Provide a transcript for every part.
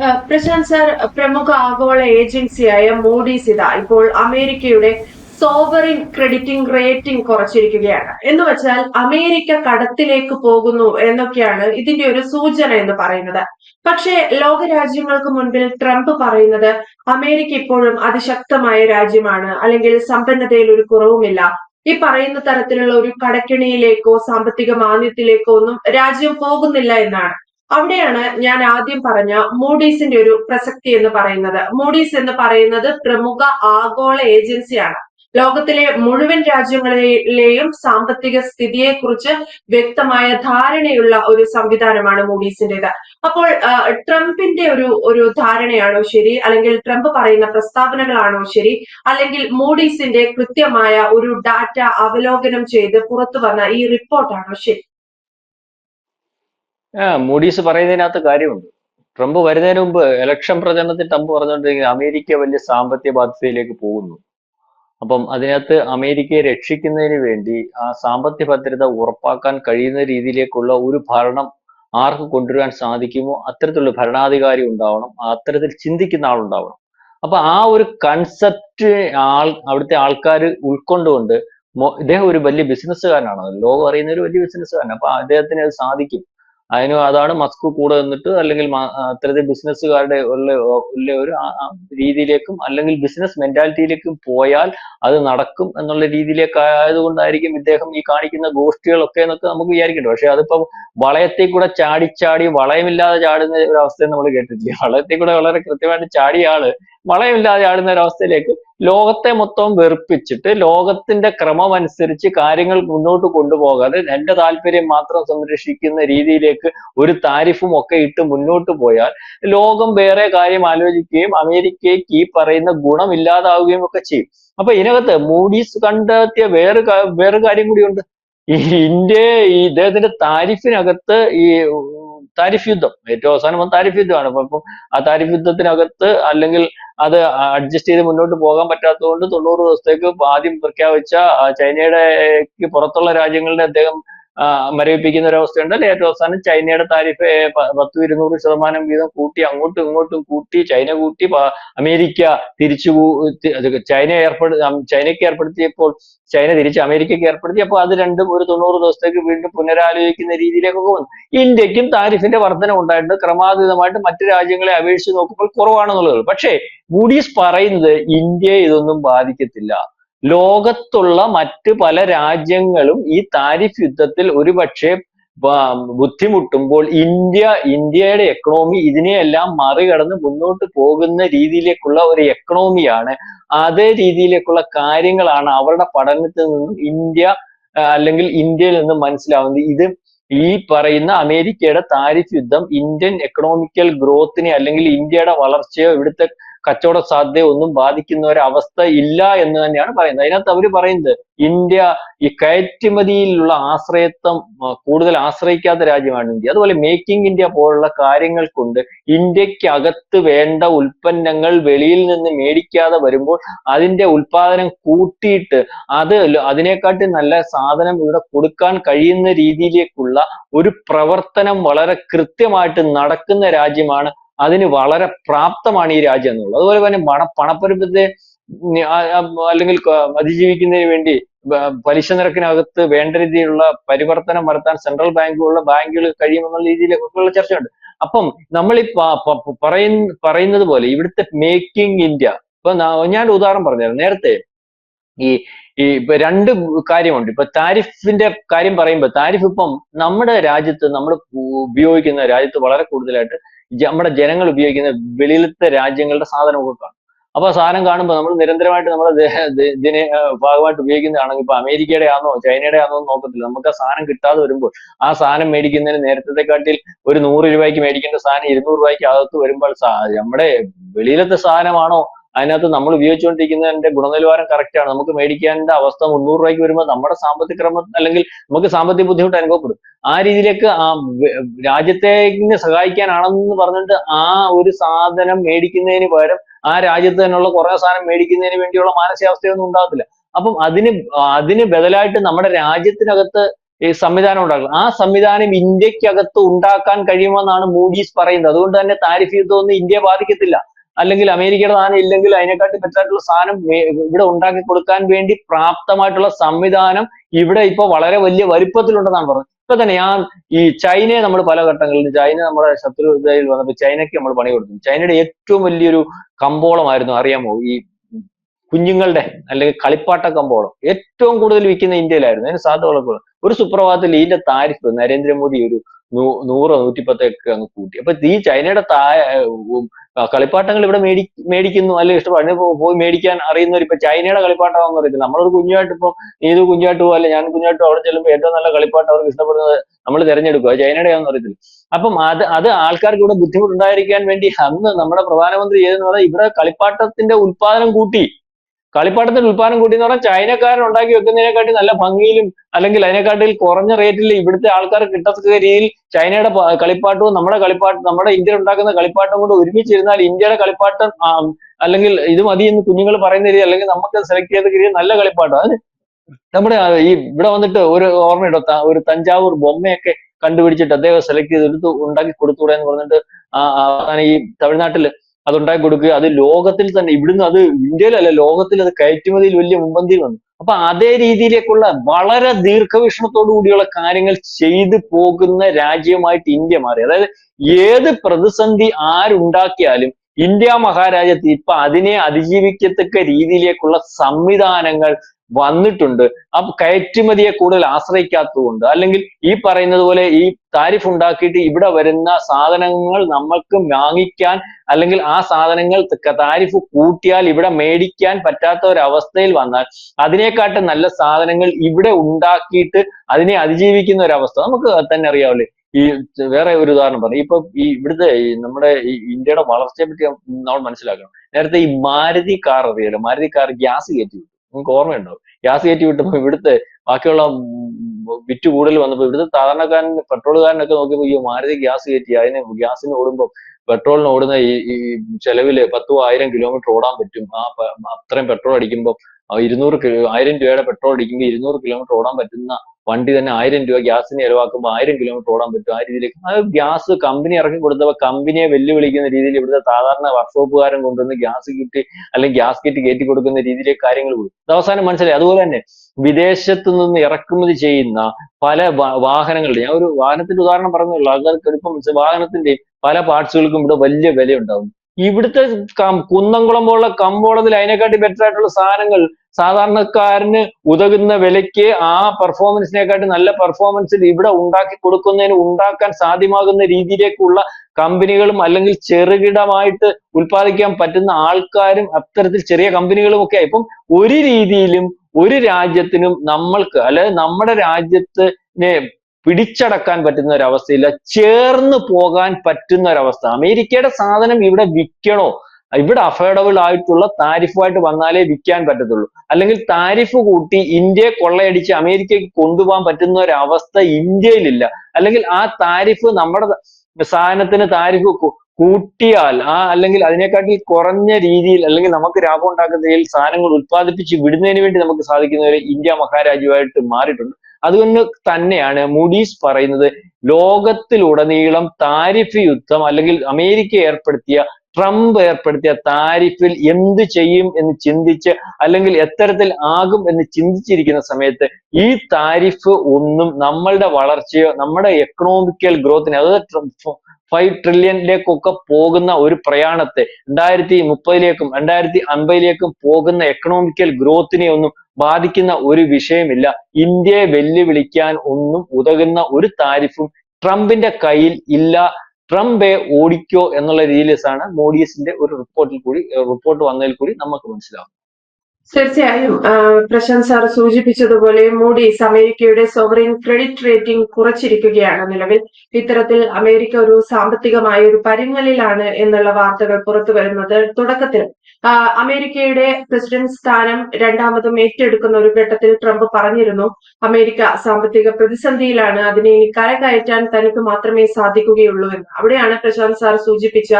Prashant sir പ്രമുഖ ആഗോള ഏജൻസിയായ മൂഡീസ് ഇതാ ഇപ്പോൾ അമേരിക്കയുടെ സോവറിൻ ക്രെഡിറ്റിംഗ് റേറ്റിംഗ് കുറച്ചിരിക്കുകയാണ്. എന്ന് വെച്ചാൽ അമേരിക്ക കടത്തിലേക്ക് പോകുന്നു എന്നൊക്കെയാണ് ഇതിന്റെ ഒരു സൂചന എന്ന് പറയുന്നത്. പക്ഷേ ലോകരാജ്യങ്ങൾക്ക് മുൻപിൽ ട്രംപ് പറയുന്നത് അമേരിക്ക ഇപ്പോഴും അതിശക്തമായ രാജ്യമാണ് അല്ലെങ്കിൽ സമ്പന്നതയിൽ ഒരു കുറവുമില്ല. ഈ പറയുന്ന തരത്തിലുള്ള ഒരു കടക്കിണിയിലേക്കോ സാമ്പത്തിക മാന്ദ്യത്തിലേക്കോ ഒന്നും രാജ്യം പോകുന്നില്ല എന്നാണ്. അവിടെയാണ് ഞാൻ ആദ്യം പറഞ്ഞ മൂഡീസിന്റെ ഒരു പ്രസക്തി എന്ന് പറയുന്നത്. മൂഡീസ് എന്ന് പറയുന്നത് പ്രമുഖ ആഗോള ഏജൻസിയാണ് ലോകത്തിലെ മുഴുവൻ രാജ്യങ്ങളിലെയും സാമ്പത്തിക സ്ഥിതിയെക്കുറിച്ച് വ്യക്തമായ ധാരണയുള്ള ഒരു സംവിധാനമാണ് മൂഡീസിന്റെത് അപ്പോൾ ട്രംപിന്റെ ഒരു ഒരു ധാരണയാണോ ശരി? അല്ലെങ്കിൽ ട്രംപ് പറയുന്ന പ്രസ്താവനകളാണോ ശരി? അല്ലെങ്കിൽ മൂഡീസിന്റെ കൃത്യമായ ഒരു ഡാറ്റ അവലോകനം ചെയ്ത് പുറത്തു വന്ന ഈ റിപ്പോർട്ടാണോ ശരി? ആ മൂഡീസ് പറയുന്നതിനകത്ത് കാര്യമുണ്ട്. ട്രംപ് വരുന്നതിന് മുമ്പ് ഇലക്ഷൻ പ്രചരണത്തിൽ ട്രംപ് പറഞ്ഞുകൊണ്ടിരിക്കുന്നത് അമേരിക്ക വലിയ സാമ്പത്തിക ബാധ്യതയിലേക്ക് പോകുന്നു. അപ്പം അതിനകത്ത് അമേരിക്കയെ രക്ഷിക്കുന്നതിന് വേണ്ടി ആ സാമ്പത്തിക ഭദ്രത ഉറപ്പാക്കാൻ കഴിയുന്ന രീതിയിലേക്കുള്ള ഒരു ഭരണം ആർക്ക് കൊണ്ടുവരാൻ സാധിക്കുമോ അത്തരത്തിലുള്ള ഭരണാധികാരി ഉണ്ടാവണം അത്തരത്തിൽ ചിന്തിക്കുന്ന ആളുണ്ടാവണം അപ്പൊ ആ ഒരു കൺസെപ്റ്റ് ആൾ അവിടുത്തെ ആൾക്കാർ ഉൾക്കൊണ്ടുകൊണ്ട് ഇദ്ദേഹം ഒരു വലിയ ബിസിനസ്സുകാരനാണ് ലോകം അറിയുന്ന ഒരു വലിയ ബിസിനസ്സുകാരനാണ് അപ്പൊ അദ്ദേഹത്തിന് അത് സാധിക്കും. അതിന് അതാണ് മസ്ക് കൂടെ നിന്നിട്ട് അല്ലെങ്കിൽ അത്തരത്തിൽ ബിസിനസ്സുകാരുടെ ഉള്ള ഒരു രീതിയിലേക്കും അല്ലെങ്കിൽ ബിസിനസ് മെന്റാലിറ്റിയിലേക്കും പോയാൽ അത് നടക്കും എന്നുള്ള രീതിയിലേക്ക് ആയതുകൊണ്ടായിരിക്കും ഇദ്ദേഹം ഈ കാണിക്കുന്ന ഗോഷ്ഠികളൊക്കെ എന്നൊക്കെ നമുക്ക് വിചാരിക്കട്ടെ പക്ഷെ അതിപ്പോ വളയത്തിൽ കൂടെ ചാടി ചാടി വളയമില്ലാതെ ചാടുന്ന ഒരു അവസ്ഥ നമ്മൾ കേട്ടിട്ടില്ല. വളയത്തിൽ കൂടെ വളരെ കൃത്യമായിട്ട് ചാടിയ ആൾ വളയമില്ലാതെ ചാടുന്ന ഒരു അവസ്ഥയിലേക്ക് ലോകത്തെ മൊത്തം വെറുപ്പിച്ചിട്ട് ലോകത്തിന്റെ ക്രമം അനുസരിച്ച് കാര്യങ്ങൾ മുന്നോട്ട് കൊണ്ടുപോകാതെ എന്റെ താല്പര്യം മാത്രം സംരക്ഷിക്കുന്ന രീതിയിലേക്ക് ഒരു താരിഫും ഒക്കെ ഇട്ട് മുന്നോട്ട് പോയാൽ ലോകം വേറെ കാര്യം ആലോചിക്കുകയും അമേരിക്കയ്ക്ക് ഈ പറയുന്ന ഗുണം ഇല്ലാതാവുകയും ഒക്കെ ചെയ്യും. അപ്പൊ ഇതിനകത്ത് മൂഡീസ് കണ്ടെത്തിയ വേറെ വേറെ കാര്യം കൂടിയുണ്ട് ഈ ഇന്ത്യ ഈ ഇദ്ദേഹത്തിന്റെ താരിഫിനകത്ത് ഈ താരിഫ് യുദ്ധം. ഏറ്റവും അവസാനം താരിഫ് യുദ്ധമാണ്. അപ്പൊ ആ താരിഫ് യുദ്ധത്തിനകത്ത് അല്ലെങ്കിൽ അത് അഡ്ജസ്റ്റ് ചെയ്ത് മുന്നോട്ട് പോകാൻ പറ്റാത്തതുകൊണ്ട് തൊണ്ണൂറ് ദിവസത്തേക്ക് ആദ്യം പ്രഖ്യാപിച്ച ചൈനയുടെ പുറത്തുള്ള രാജ്യങ്ങളുടെ അദ്ദേഹം മരവിപ്പിക്കുന്ന ഒരു അവസ്ഥയുണ്ട് അല്ലെ ഏറ്റവും അവസാനം ചൈനയുടെ താരിഫ് പത്തും ഇരുന്നൂറ് ശതമാനം വീതം കൂട്ടി അങ്ങോട്ടും ഇങ്ങോട്ടും കൂട്ടി ചൈന കൂട്ടി അമേരിക്ക തിരിച്ചു ചൈന ഏർപ്പെടു ചൈനയ്ക്ക് ഏർപ്പെടുത്തിയപ്പോൾ ചൈന തിരിച്ച് അമേരിക്കയ്ക്ക് ഏർപ്പെടുത്തി അപ്പോൾ അത് രണ്ടും ഒരു തൊണ്ണൂറ് ദിവസത്തേക്ക് വീണ്ടും പുനരാലോചിക്കുന്ന രീതിയിലേക്കൊക്കെ വന്നു. ഇന്ത്യക്കും താരിഫിന്റെ വർധന ഉണ്ടായിട്ടുണ്ട്. ക്രമാതീതമായിട്ട് മറ്റു രാജ്യങ്ങളെ അപേക്ഷിച്ച് നോക്കുമ്പോൾ കുറവാണെന്നുള്ളത്. പക്ഷേ മൂഡീസ് പറയുന്നത് ഇന്ത്യയെ ഇതൊന്നും ബാധിക്കത്തില്ല. ലോകത്തുള്ള മറ്റ് പല രാജ്യങ്ങളും ഈ താരിഫ് യുദ്ധത്തിൽ ഒരുപക്ഷെ ബുദ്ധിമുട്ടുമ്പോൾ ഇന്ത്യ ഇന്ത്യയുടെ എക്കണോമി ഇതിനെയെല്ലാം മറികടന്ന് മുന്നോട്ട് പോകുന്ന രീതിയിലേക്കുള്ള ഒരു എക്കണോമിയാണ് അതേ രീതിയിലേക്കുള്ള കാര്യങ്ങളാണ് അവരുടെ പഠനത്തിൽ നിന്നും ഇന്ത്യ അല്ലെങ്കിൽ ഇന്ത്യയിൽ നിന്നും മനസ്സിലാവുന്നത്. ഇത് ഈ പറയുന്ന അമേരിക്കയുടെ താരിഫ് യുദ്ധം ഇന്ത്യൻ എക്കണോമിക്കൽ ഗ്രോത്തിനെ അല്ലെങ്കിൽ ഇന്ത്യയുടെ വളർച്ചയോ ഇവിടുത്തെ കച്ചവട സാധ്യത ഒന്നും ബാധിക്കുന്ന ഒരു അവസ്ഥ ഇല്ല എന്ന് തന്നെയാണ് പറയുന്നത്. അതിനകത്ത് അവർ പറയുന്നത് ഇന്ത്യ ഈ കയറ്റുമതിയിലുള്ള ആശ്രയത്വം കൂടുതൽ ആശ്രയിക്കാത്ത രാജ്യമാണ് ഇന്ത്യ. അതുപോലെ മേക്കിംഗ് ഇന്ത്യ പോലുള്ള കാര്യങ്ങൾ കൊണ്ട് ഇന്ത്യക്കകത്ത് വേണ്ട ഉൽപ്പന്നങ്ങൾ വെളിയിൽ നിന്ന് മേടിക്കാതെ വരുമ്പോൾ അതിന്റെ ഉൽപാദനം കൂട്ടിയിട്ട് അത് അതിനെക്കാട്ടി നല്ല സാധനം ഇവിടെ കൊടുക്കാൻ കഴിയുന്ന രീതിയിലേക്കുള്ള ഒരു പ്രവർത്തനം വളരെ കൃത്യമായിട്ട് നടക്കുന്ന രാജ്യമാണ് അതിന് വളരെ പ്രാപ്തമാണ് ഈ രാജ്യം എന്നുള്ളത്. അതുപോലെ തന്നെ പണ പണപ്പെരുപ്പത്തെ അല്ലെങ്കിൽ അതിജീവിക്കുന്നതിന് വേണ്ടി പലിശ നിരക്കിനകത്ത് വേണ്ട രീതിയിലുള്ള പരിവർത്തനം വരുത്താൻ സെൻട്രൽ ബാങ്കുകളുള്ള ബാങ്കുകൾ കഴിയുമെന്നുള്ള രീതിയിലുള്ള ചർച്ചയുണ്ട്. അപ്പം നമ്മൾ ഈ പറയുന്ന പറയുന്നത് പോലെ ഇവിടുത്തെ മേക്കിംഗ് ഇന്ത്യ ഇപ്പൊ ഞാൻ ഉദാഹരണം പറഞ്ഞുതരാം. നേരത്തെ ഈ ഈ ഇപ്പൊ രണ്ട് കാര്യമുണ്ട്. ഇപ്പൊ താരിഫിന്റെ കാര്യം പറയുമ്പോൾ താരിഫ് ഇപ്പം നമ്മുടെ രാജ്യത്ത് നമ്മൾ ഉപയോഗിക്കുന്ന രാജ്യത്ത് വളരെ കൂടുതലായിട്ട് നമ്മുടെ ജനങ്ങൾ ഉപയോഗിക്കുന്ന വെളിയിലത്തെ രാജ്യങ്ങളുടെ സാധനമൊക്കെ കാണും അപ്പൊ സാധനം കാണുമ്പോൾ നമ്മൾ നിരന്തരമായിട്ട് നമ്മൾ ഇതിനെ ഭാഗമായിട്ട് ഉപയോഗിക്കുന്നതാണെങ്കിൽ ഇപ്പൊ അമേരിക്കയുടെ ആണോ ചൈനയുടെ ആണോ നോക്കത്തില്ല. നമുക്ക് ആ സാധനം കിട്ടാതെ വരുമ്പോൾ ആ സാധനം മേടിക്കുന്നതിന് നേരത്തെക്കാട്ടിൽ ഒരു നൂറ് രൂപയ്ക്ക് മേടിക്കേണ്ട സാധനം ഇരുന്നൂറ് രൂപയ്ക്ക് അകത്ത് വരുമ്പോൾ നമ്മുടെ വെളിയിലത്തെ സാധനമാണോ? അതിനകത്ത് നമ്മൾ ഉപയോഗിച്ചുകൊണ്ടിരിക്കുന്നതിന്റെ ഗുണനിലവാരം കറക്റ്റ് ആണ്. നമുക്ക് മേടിക്കേണ്ട അവസ്ഥ മുന്നൂറ് രൂപയ്ക്ക് വരുമ്പോൾ നമ്മുടെ സാമ്പത്തിക ക്രമം അല്ലെങ്കിൽ നമുക്ക് സാമ്പത്തിക ബുദ്ധിമുട്ട് അനുഭവപ്പെടും. ആ രീതിയിലേക്ക് ആ രാജ്യത്തെ സഹായിക്കാനാണെന്ന് പറഞ്ഞിട്ട് ആ ഒരു സാധനം മേടിക്കുന്നതിന് പകരം ആ രാജ്യത്ത് തന്നെയുള്ള കുറേ സാധനം മേടിക്കുന്നതിന് വേണ്ടിയുള്ള മാനസികാവസ്ഥയൊന്നും ഉണ്ടാകത്തില്ല. അപ്പം അതിന് അതിന് ബദലായിട്ട് നമ്മുടെ രാജ്യത്തിനകത്ത് ഈ സംവിധാനം ഉണ്ടാക്കുക. ആ സംവിധാനം ഇന്ത്യക്കകത്ത് ഉണ്ടാക്കാൻ കഴിയുമെന്നാണ് മൂഡീസ് പറയുന്നത്. അതുകൊണ്ട് തന്നെ താരിഫ് യുദ്ധമൊന്നും ഇന്ത്യയെ ബാധിക്കത്തില്ല. അല്ലെങ്കിൽ അമേരിക്കയുടെ സാധനം ഇല്ലെങ്കിൽ അതിനെക്കാട്ടി മെച്ചമായിട്ടുള്ള സാധനം ഇവിടെ ഉണ്ടാക്കി കൊടുക്കാൻ വേണ്ടി പ്രാപ്തമായിട്ടുള്ള സംവിധാനം ഇവിടെ ഇപ്പൊ വളരെ വലിയ വലിപ്പത്തിലുണ്ടെന്നാണ് പറഞ്ഞത്. ഇപ്പൊ തന്നെ ഞാൻ ഈ ചൈനയെ നമ്മൾ പല ഘട്ടങ്ങളിൽ ചൈന നമ്മുടെ ശത്രുതയിൽ വന്നപ്പോൾ ചൈനയ്ക്ക് നമ്മൾ പണി കൊടുത്തു. ചൈനയുടെ ഏറ്റവും വലിയൊരു കമ്പോളമായിരുന്നു അറിയാമോ? ഈ കുഞ്ഞുങ്ങളുടെ അല്ലെങ്കിൽ കളിപ്പാട്ട കമ്പോളം. ഏറ്റവും കൂടുതൽ വിൽക്കുന്ന ഇന്ത്യയിലായിരുന്നു. അതിന് സാധ്യതകളൊക്കെ ഒരു സുപ്രഭാതത്തിൽ ഇതിന്റെ താരിഫ് നരേന്ദ്രമോദി ഒരു നൂറോ നൂറ്റിപ്പത്തൊക്കെ അങ്ങ് കൂട്ടി. അപ്പൊ ഈ ചൈനയുടെ താഴെ കളിപ്പാട്ടങ്ങൾ ഇവിടെ മേടി മേടിക്കുന്നു അല്ലെങ്കിൽ ഇഷ്ടപ്പെടുന്നു പോയി മേടിക്കാൻ അറിയുന്നവർ ഇപ്പൊ ചൈനയുടെ കളിപ്പാട്ടമാണെന്ന് അറിയത്തില്ല. നമ്മളൊരു കുഞ്ഞായിട്ട് ഇപ്പൊ ഏത് കുഞ്ഞായിട്ട് പോലെ ഞാൻ കുഞ്ഞായിട്ട് അവിടെ ചെല്ലുമ്പോൾ ഏറ്റവും നല്ല കളിപ്പാട്ടം അവർക്ക് ഇഷ്ടപ്പെടുന്നത് നമ്മൾ തിരഞ്ഞെടുക്കുക ചൈനയുടെ ആണെന്ന് അറിയത്തില്ല. അപ്പം അത് അത് ആൾക്കാർക്ക് ഇവിടെ ബുദ്ധിമുട്ടുണ്ടായിരിക്കാൻ വേണ്ടി അന്ന് നമ്മുടെ പ്രധാനമന്ത്രി ചെയ്തെന്ന് പറഞ്ഞാൽ ഇവിടെ കളിപ്പാട്ടത്തിന്റെ ഉത്പാദനം കൂട്ടി. കളിപ്പാട്ടത്തിന്റെ ഉൽപ്പാദനം കൂട്ടി എന്ന് പറഞ്ഞാൽ ചൈനക്കാരൻ ഉണ്ടാക്കി വെക്കുന്നതിനെക്കാട്ടി നല്ല ഭംഗിയിലും അല്ലെങ്കിൽ അതിനെക്കാട്ടിൽ കുറഞ്ഞ റേറ്റിൽ ഇവിടുത്തെ ആൾക്കാർ കിട്ടത്തക്ക രീതിയിൽ ചൈനയുടെ കളിപ്പാട്ടവും നമ്മുടെ കളിപ്പാട്ട് നമ്മുടെ ഇന്ത്യയിൽ ഉണ്ടാക്കുന്ന കളിപ്പാട്ടം കൊണ്ട് ഒരുമിച്ചിരുന്നാൽ ഇന്ത്യയുടെ കളിപ്പാട്ടം അല്ലെങ്കിൽ ഇത് മതി എന്ന് കുഞ്ഞുങ്ങൾ പറയുന്ന രീതി അല്ലെങ്കിൽ നമുക്ക് സെലക്ട് ചെയ്ത രീതി നല്ല കളിപ്പാട്ടം. നമ്മുടെ ഈ ഇവിടെ വന്നിട്ട് ഒരു ഓർമ്മയുണ്ടോ? ഒരു തഞ്ചാവൂർ ബൊമ്മയൊക്കെ കണ്ടുപിടിച്ചിട്ട് അദ്ദേഹം സെലക്ട് ചെയ്ത് എടുത്ത് ഉണ്ടാക്കി കൊടുത്തുകൂടെ എന്ന് പറഞ്ഞിട്ട് ഈ തമിഴ്നാട്ടിൽ അത് ഉണ്ടാക്കി കൊടുക്കുക. അത് ലോകത്തിൽ തന്നെ ഇവിടുന്ന് അത് ഇന്ത്യയിലല്ല ലോകത്തിൽ അത് കയറ്റുമതിയിൽ വലിയ മുമ്പന്തിയിൽ വന്നു. അപ്പൊ അതേ രീതിയിലേക്കുള്ള വളരെ ദീർഘവീക്ഷണത്തോടു കൂടിയുള്ള കാര്യങ്ങൾ ചെയ്തു പോകുന്ന രാജ്യമായിട്ട് ഇന്ത്യ മാറി. അതായത് ഏത് പ്രതിസന്ധി ആരുണ്ടാക്കിയാലും ഇന്ത്യ മഹാരാജ്യത്ത് ഇപ്പൊ അതിനെ അതിജീവിക്കത്തക്ക രീതിയിലേക്കുള്ള സംവിധാനങ്ങൾ വന്നിട്ടുണ്ട്. ആ കയറ്റുമതിയെ കൂടുതൽ ആശ്രയിക്കാത്തതുകൊണ്ട് അല്ലെങ്കിൽ ഈ പറയുന്നത് പോലെ ഈ താരിഫ് ഉണ്ടാക്കിയിട്ട് ഇവിടെ വരുന്ന സാധനങ്ങൾ നമ്മൾക്ക് വാങ്ങിക്കാൻ അല്ലെങ്കിൽ ആ സാധനങ്ങൾ താരിഫ് കൂട്ടിയാൽ ഇവിടെ മേടിക്കാൻ പറ്റാത്ത ഒരു അവസ്ഥയിൽ വന്നാൽ അതിനെക്കാട്ടും നല്ല സാധനങ്ങൾ ഇവിടെ ഉണ്ടാക്കിയിട്ട് അതിനെ അതിജീവിക്കുന്ന ഒരു അവസ്ഥ. നമുക്ക് തന്നെ അറിയാവില്ലേ ഈ വേറെ ഒരു ഉദാഹരണം പറഞ്ഞു. ഇപ്പൊ ഈ ഇവിടുത്തെ നമ്മുടെ ഈ ഇന്ത്യയുടെ വളർച്ചയെ പറ്റി നമ്മൾ മനസ്സിലാക്കണം. നേരത്തെ ഈ മാരുതി കാർ അറിയാലോ? മാരുതി കാർ ഗ്യാസ് കയറ്റി നിങ്ങൾക്ക് ഓർമ്മയുണ്ടാവും. ഗ്യാസ് കയറ്റി വിട്ടപ്പോ ഇവിടുത്തെ ബാക്കിയുള്ള വിറ്റ് കൂടുതൽ വന്നപ്പോ ഇവിടുത്തെ സാധാരണക്കാരൻ പെട്രോളുകാരനൊക്കെ നോക്കിയപ്പോ ഈ മാരുതി ഗ്യാസ് കയറ്റി. അതിന് ഗ്യാസിന് ഓടുമ്പോൾ പെട്രോളിന് ഓടുന്ന ഈ ഈ ചെലവിൽ പത്തു ആയിരം കിലോമീറ്റർ ഓടാൻ പറ്റും. ആ അത്രയും പെട്രോൾ അടിക്കുമ്പോൾ ഇരുന്നൂറ് ആയിരം രൂപയുടെ പെട്രോൾ അടിക്കുമ്പോൾ ഇരുന്നൂറ് കിലോമീറ്റർ ഓടാൻ പറ്റുന്ന വണ്ടി തന്നെ ആയിരം രൂപ ഗ്യാസിന് ചെലവാക്കുമ്പോൾ ആയിരം കിലോമീറ്റർ ഓടാൻ പറ്റും. ആ രീതിയിലേക്ക് അത് ഗ്യാസ് കമ്പനി ഇറക്കി കൊടുത്തപ്പോൾ കമ്പനിയെ വെല്ലുവിളിക്കുന്ന രീതിയിൽ ഇവിടുത്തെ സാധാരണ വർക്ക്ഷോപ്പുകാരൻ കൊണ്ടുവന്ന് ഗ്യാസ് കിറ്റ് അല്ലെങ്കിൽ ഗ്യാസ് കിറ്റ് കയറ്റി കൊടുക്കുന്ന രീതിയിലേക്ക് കാര്യങ്ങൾ പോയി. അവസാനം മനസ്സിലായി. അതുപോലെ തന്നെ വിദേശത്ത് നിന്ന് ഇറക്കുമതി ചെയ്യുന്ന പല വാഹനങ്ങളുടെ ഞാൻ ഒരു വാഹനത്തിന്റെ ഉദാഹരണം പറഞ്ഞുള്ളൂ ആൾക്കാർക്ക് എളുപ്പം വാഹനത്തിന്റെ പല പാർട്സുകൾക്കും ഇവിടെ വലിയ വില ഉണ്ടാവും ഇവിടുത്തെ കുന്നംകുളം പോലുള്ള കമ്പോളത്തിൽ അതിനെക്കാട്ടി ബെറ്റർ ആയിട്ടുള്ള സാധനങ്ങൾ സാധാരണക്കാരന് ഉതകുന്ന വിലയ്ക്ക് ആ പെർഫോമൻസിനെക്കാട്ടി നല്ല പെർഫോമൻസിൽ ഇവിടെ ഉണ്ടാക്കി കൊടുക്കുന്നതിന് ഉണ്ടാക്കാൻ സാധ്യമാകുന്ന രീതിയിലേക്കുള്ള കമ്പനികളും അല്ലെങ്കിൽ ചെറുകിടമായിട്ട് ഉൽപ്പാദിക്കാൻ പറ്റുന്ന ആൾക്കാരും അത്തരത്തിൽ ചെറിയ കമ്പനികളും ഒക്കെ ഇപ്പം ഒരു രീതിയിലും ഒരു രാജ്യത്തിനും നമ്മൾക്ക് അല്ലെ നമ്മുടെ രാജ്യത്തിനെ പിടിച്ചടക്കാൻ പറ്റുന്ന ഒരവസ്ഥയില്ല ചേർന്ന് പോകാൻ പറ്റുന്ന ഒരവസ്ഥ അമേരിക്കയുടെ സാധനം ഇവിടെ വിൽക്കണോ? ഇവിടെ അഫോർഡബിൾ ആയിട്ടുള്ള താരിഫുമായിട്ട് വന്നാലേ വിൽക്കാൻ പറ്റത്തുള്ളൂ. അല്ലെങ്കിൽ താരിഫ് കൂട്ടി ഇന്ത്യയെ കൊള്ളയടിച്ച് അമേരിക്കയ്ക്ക് കൊണ്ടുപോകാൻ പറ്റുന്ന ഒരു അവസ്ഥ ഇന്ത്യയിലില്ല. അല്ലെങ്കിൽ ആ താരിഫ് നമ്മുടെ സാധനത്തിന് താരിഫ് കൂട്ടിയാൽ ആ അല്ലെങ്കിൽ അതിനെക്കാട്ടി കുറഞ്ഞ രീതിയിൽ അല്ലെങ്കിൽ നമുക്ക് ലാഭം ഉണ്ടാക്കുന്ന രീതിയിൽ സാധനങ്ങൾ ഉത്പാദിപ്പിച്ച് വിടുന്നതിന് വേണ്ടി നമുക്ക് സാധിക്കുന്ന ഒരു ഇന്ത്യ മഹാരാജ്യമായിട്ട് മാറിയിട്ടുണ്ട്. അതുകൊണ്ട് തന്നെയാണ് മൂഡീസ് പറയുന്നത് ലോകത്തിലുടനീളം താരിഫ് യുദ്ധം അല്ലെങ്കിൽ അമേരിക്ക ഏർപ്പെടുത്തിയ ട്രംപ് ഏർപ്പെടുത്തിയ താരിഫിൽ എന്ത് ചെയ്യും എന്ന് ചിന്തിച്ച് അല്ലെങ്കിൽ എത്തരത്തിൽ ആകും എന്ന് ചിന്തിച്ചിരിക്കുന്ന സമയത്ത് ഈ താരിഫ് ഒന്നും നമ്മളുടെ വളർച്ചയോ നമ്മുടെ എക്കണോമിക്കൽ ഗ്രോത്തിനെ അതായത് ഫൈവ് ട്രില്യണിലേക്കൊക്കെ പോകുന്ന ഒരു പ്രയാണത്തെ രണ്ടായിരത്തി മുപ്പതിലേക്കും രണ്ടായിരത്തി അൻപതിലേക്കും പോകുന്ന എക്കണോമിക്കൽ ഗ്രോത്തിനെ ഒന്നും ബാധിക്കുന്ന ഒരു വിഷയമില്ല. ഇന്ത്യയെ വെല്ലുവിളിക്കാൻ ഒന്നും ഉതകുന്ന ഒരു താരിഫും ട്രംപിന്റെ കയ്യിൽ ഇല്ല. ട്രംപെ ഓടിക്കോ എന്നുള്ള രീതിയിലാണ് മോഡിയസിന്റെ ഒരു റിപ്പോർട്ടിൽ കൂടി റിപ്പോർട്ട് വന്നതിൽ കൂടി നമുക്ക് മനസ്സിലാവും തീർച്ചയായും. പ്രശാന്ത് സാർ സൂചിപ്പിച്ചതുപോലെ മൂഡീസ് അമേരിക്കയുടെ സോവറിൻ ക്രെഡിറ്റ് റേറ്റിംഗ് കുറച്ചിരിക്കുകയാണ് നിലവിൽ. ഇത്തരത്തിൽ അമേരിക്ക ഒരു സാമ്പത്തികമായ ഒരു പരിങ്ങലിലാണ് എന്നുള്ള വാർത്തകൾ പുറത്തു വരുന്നത് തുടക്കത്തിൽ. അമേരിക്കയുടെ പ്രസിഡന്റ് സ്ഥാനം രണ്ടാമതും ഏറ്റെടുക്കുന്ന ഒരു ഘട്ടത്തിൽ ട്രംപ് പറഞ്ഞിരുന്നു അമേരിക്ക സാമ്പത്തിക പ്രതിസന്ധിയിലാണ് അതിനെ ഇനി കരകയറ്റാൻ തനിക്ക് മാത്രമേ സാധിക്കുകയുള്ളൂ എന്ന്. അവിടെയാണ് പ്രശാന്ത് സാർ സൂചിപ്പിച്ച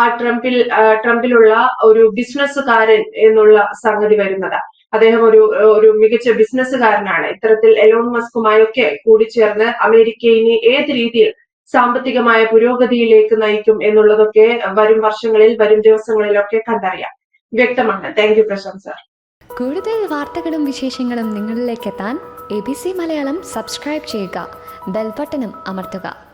ആ ട്രംപിൽ ട്രംപിലുള്ള ഒരു ബിസിനസ്സുകാരൻ എന്നുള്ള സംഗതി വരുന്നത്. അദ്ദേഹം ഒരു ഒരു മികച്ച ബിസിനസ്സുകാരനാണ്. ഇത്തരത്തിൽ എലോൺ മസ്കുമായൊക്കെ കൂടിച്ചേർന്ന് അമേരിക്കയിനെ ഏത് രീതിയിൽ സാമ്പത്തികമായ പുരോഗതിയിലേക്ക് നയിക്കും എന്നുള്ളതൊക്കെ വരും വർഷങ്ങളിൽ വരും ദിവസങ്ങളിലൊക്കെ കണ്ടറിയാം. വ്യക്തമാണ്. Thank you Prashant sir. കൂടുതൽ വാർത്തകളും വിശേഷങ്ങളും നിങ്ങളിലേക്ക് എത്താൻ A B C Malayalam subscribe ചെയ്യുക. ബെൽബട്ടനും അമർത്തുക.